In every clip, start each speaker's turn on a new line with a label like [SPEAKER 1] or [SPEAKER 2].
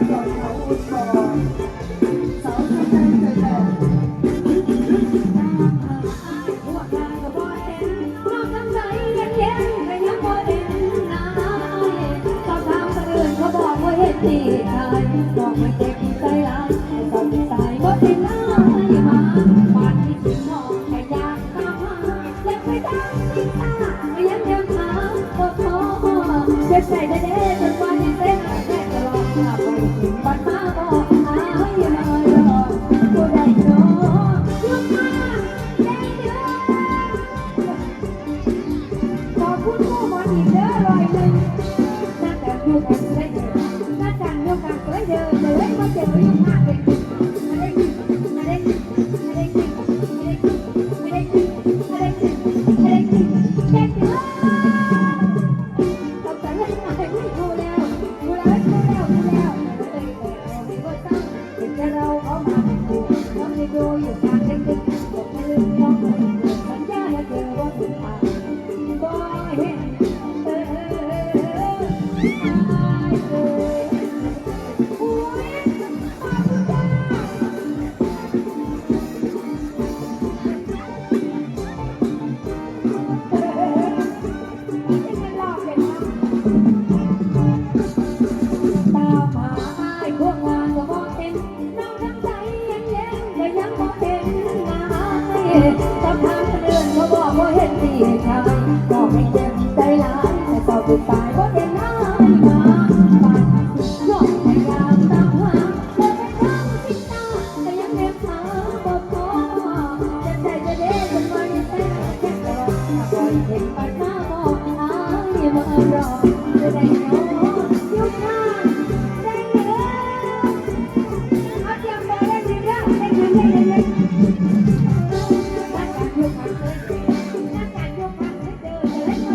[SPEAKER 1] Thank you. คุณครูหมอหิเด้อรอยนึงน่งแบอยู่กันเลเด้อน่งกัอยู่กันเลเด้อเลยมาเจย ได้ทำก็ไม่เงินได้ลานแต่ก็บุกไปว่าเป็นน้มาปก็พยายามตามหาแต่เป็งที่ตาแต่ยังเน็บหาบ่พอจะใจจะเด็กจะไม่แท้แค่รอปอยเห็นปัาบอกอายมรอจะไ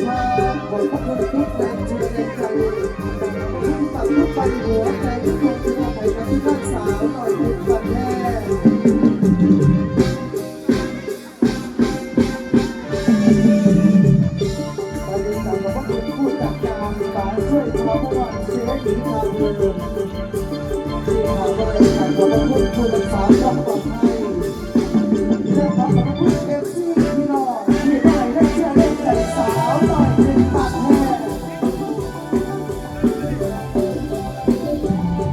[SPEAKER 1] เธอบอกว่าคุณงิดแต่เธอในใจยิ่ง
[SPEAKER 2] ตัดลูกไปหัวใจที่คงจะไปกับที่บ้านสาวหญิงน่อยคุณวันที่
[SPEAKER 3] หาเงิน่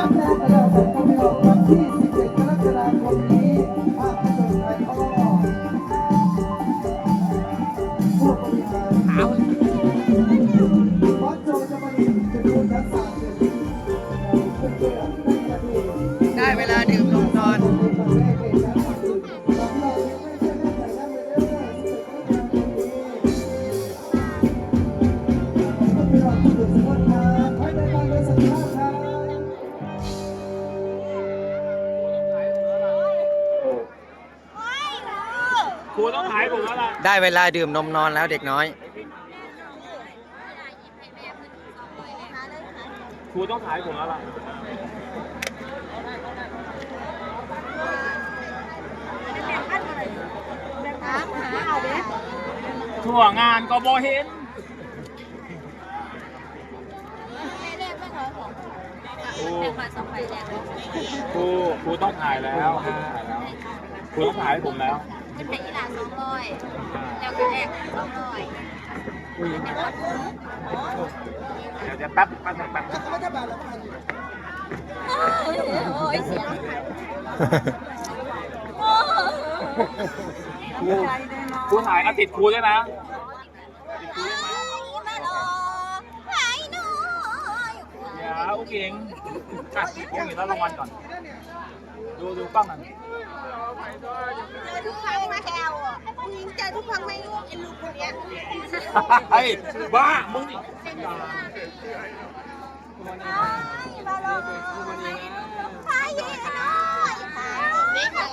[SPEAKER 4] Thank you.
[SPEAKER 3] ได้เวลาดื่มนมนอนแล้วเด็กน้อย
[SPEAKER 4] ครูต้องขายผมแล้วล่ะ
[SPEAKER 1] ถั่
[SPEAKER 4] วงานก็บ่เห็นครูครูครูต้องถ่ายแล้วครูต้องถ่ายให้ผมแล้ว
[SPEAKER 5] เป็นแผงกีฬาสองร้อยแล้วก็แอกสองร้อย
[SPEAKER 4] เดี๋ยวเดี๋ยวแป๊บแป๊บ
[SPEAKER 2] แป๊บ
[SPEAKER 5] โอ้ยเสียงโอ้
[SPEAKER 4] ครูครูถ่ายเอาติดครูด้วยนะเดี๋ยวเก่งจัดเก่งอยู่แล้วรางวัลก่อน ดูดูกล้องหน่อย
[SPEAKER 5] เจอทุกครั้งมาแถวอะยิงเจอทุกครั้งไม่รู้ไอ้ลูกคนเนี้ย
[SPEAKER 4] ไอ้บ้ามึงนี่
[SPEAKER 5] มาลอหายน้อยไม่ค่ะ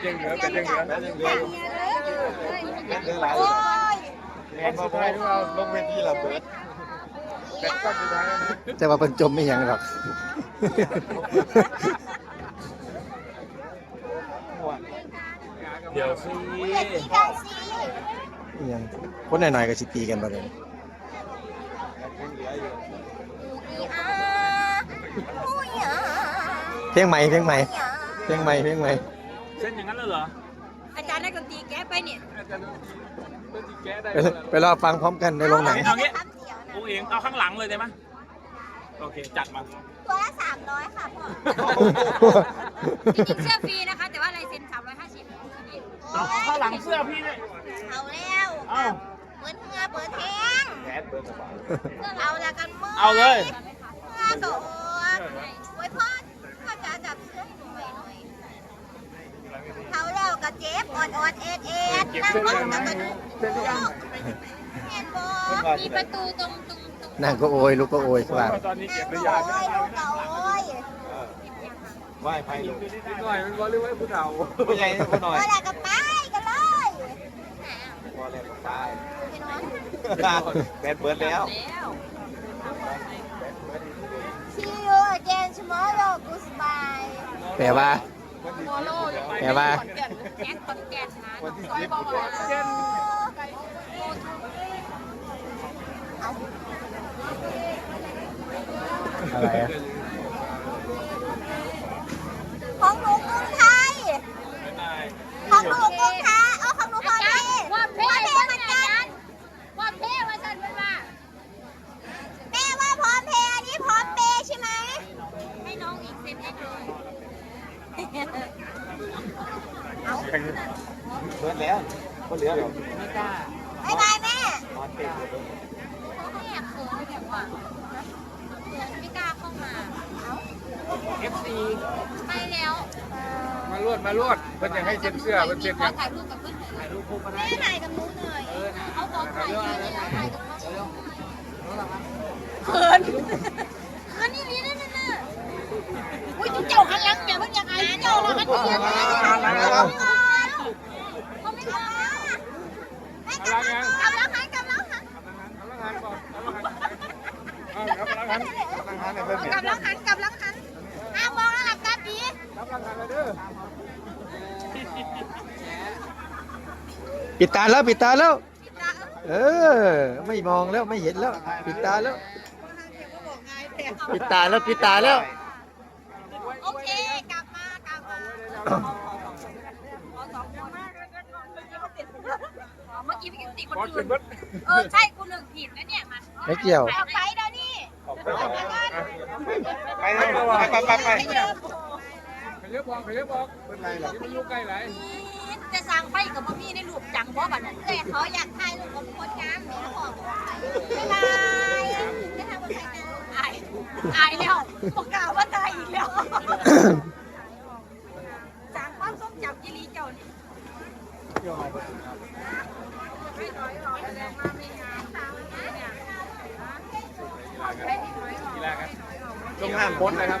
[SPEAKER 4] เจียงเหลือเป็นเจียงเหลือเป็นเจียงเหลือ
[SPEAKER 5] โอ้ย
[SPEAKER 4] แรงสุดท้ายที่เราลงเวทีระเบิดแต่ก็สุดท้ายนะ
[SPEAKER 3] แต่ว่าเป็นจมไม่ยังหรอก
[SPEAKER 4] เดี๋ยวสิ
[SPEAKER 5] เด็กที่กันสิ
[SPEAKER 3] อิหยังคนหน่อยๆก็สิตีกันประเด็น
[SPEAKER 5] อีอาอุ้ยอะ
[SPEAKER 3] เพลงใหม่เพลงใหม่เพลงใหม่เพลงใหม่
[SPEAKER 4] เส้นอย่างนั้นเลยเหรอ
[SPEAKER 5] อาจารย์นักดนตรีแก้ไปเนี่ย
[SPEAKER 4] อาจารย์เป็นที่แก้ได้
[SPEAKER 3] ไปไปรอฟังพร้อมกันในโรงหนัง
[SPEAKER 4] เอางี้
[SPEAKER 5] คำเดียวนะ
[SPEAKER 4] อุ้งอิงเอาข้างหลังเลยได้ไหมโอเคจัดมา
[SPEAKER 5] ตัวละสามร้อยค่ะพ่อจริงๆเสื้อฟรีนะคะ เอา
[SPEAKER 4] ข้างหลังเสื้อพี่เนี่ย
[SPEAKER 5] เอาแล้ว
[SPEAKER 4] เอา
[SPEAKER 5] เปิดเหงือเปิดแทง
[SPEAKER 4] แอดเบิร์ดสบาย
[SPEAKER 5] เอาละกันมือ
[SPEAKER 4] เอาเลย
[SPEAKER 5] เหงือโดดไว้พ่อพ่อจะจับเสื้อให้หนูหน่อยหน่อยเขาแล้วกระเจ็บออดออดเอ็ดเอ็ดนั่งรถกับกระดูกเห็นบ่มีประตูตรงตรงตรง
[SPEAKER 3] นั่งก็โอยลูกก็โอยครับ
[SPEAKER 4] ตอนนี้เก็บ
[SPEAKER 5] นั่
[SPEAKER 4] ระ
[SPEAKER 5] ง
[SPEAKER 4] ยะ
[SPEAKER 5] โอ้ยลูกเก่าโอ้ย
[SPEAKER 2] ไหว้ไพ่ลง
[SPEAKER 4] นิดหน่อยมันก็เรียกว่าผู้เฒ่า
[SPEAKER 2] ผู้ใหญ่ผู้หน่อย
[SPEAKER 5] เมื่อไหร่ก็ไปกันเลย
[SPEAKER 2] พอแล้วก็ตาย
[SPEAKER 5] ไปนอน
[SPEAKER 2] แบดเบิร์ดแล้ว
[SPEAKER 5] See you again tomorrow goodbye
[SPEAKER 3] แปลว่าแปลว่า
[SPEAKER 5] แก๊งคนแก่นนะ
[SPEAKER 2] วันที่
[SPEAKER 5] ซอย
[SPEAKER 2] สิบ
[SPEAKER 5] บอกว่าเอา
[SPEAKER 3] อะไรอะ
[SPEAKER 5] ของหนูกรุงไทย ของหนูกรุงไทยเอาของหนูพอดีว่าเพ่เหมือนกันว่าเพ่ว่าฉันเป็นว่าแม่ว่าพร้อมเพย์อันนี้พร้อมเปย์ใช่ไหม ให้น้องอีกเซ็นให้หน่อย
[SPEAKER 2] เบิร์ดแล้วก็เหลือหรอก
[SPEAKER 5] บ๊ายบายแม่
[SPEAKER 2] นอนเต็มเลย
[SPEAKER 5] ไม่อยากเขินแบบว่าไม่กล้าเข้ามา
[SPEAKER 4] FC
[SPEAKER 5] ไปแล้ว
[SPEAKER 4] มาลวดมาลวดเพิ่อยากให้เซ็นเสื้อเพิ่นเซ็น
[SPEAKER 5] ถ่ายรูปกับเพื่อนถ่ายรูปคู่กันแม่ถ่ายกับนูหน่อยเอาของถ่ายที่นี่นะถ่ายกับเขาเขินเขินนี่นี่นั่นน่ะ อุ้ยเจ้าหันหลังเนี่ยมันยังไงเจ้าเราหันเสียงเลยเขาไม่เข้ามาไม่กลับแล้วหันกลับแล้วหัน
[SPEAKER 4] ทำงานก่อนทำงานเอาครับทำงาน
[SPEAKER 2] ทางานเนี่ยเพิ่ม
[SPEAKER 5] กลับแล้วหันกลับแล้วหันห้ามองแล้วหลับตาปี
[SPEAKER 4] ทำงานเลยเด้อ
[SPEAKER 3] ปิดตาแล้วปิดตาแล้ว เออ ไม่มองแล้วไม่เห็นแล้ว ปิดตาแล้ว ปิดตาแล้วปิดตาแล้ว
[SPEAKER 5] โอเค กลับมากลับมา เมื่อกี้พี่กิติคน
[SPEAKER 4] อื่
[SPEAKER 5] น
[SPEAKER 4] เอ
[SPEAKER 5] อใช่กูหนึ่งผิดนะเนี่ยมัน
[SPEAKER 3] ไม่เกี่ยว
[SPEAKER 5] ไปเดี๋ยวนี้
[SPEAKER 2] ไปไปไปไป
[SPEAKER 5] ไม่เริ่ม
[SPEAKER 4] ไปเรียกบอกไปเรียกบอกเป็นไรล่ะที่มันอยู่ใกล้ไหน
[SPEAKER 5] จะสั่งไปกับพ่อพี่ในรูปจังเพราะแบบนั้นเลยเขาอยากถ่ายรูปกับคนงามแม่ของบ๊ายบายได้ทำคนไทยนอายอายแล้วบอกกล่าวว่าตายอีกแล้วสั่งความทรงจำยี่ลีเจ้านี่
[SPEAKER 4] ทีแรกครับ ลงห้ามพ้นนะครับ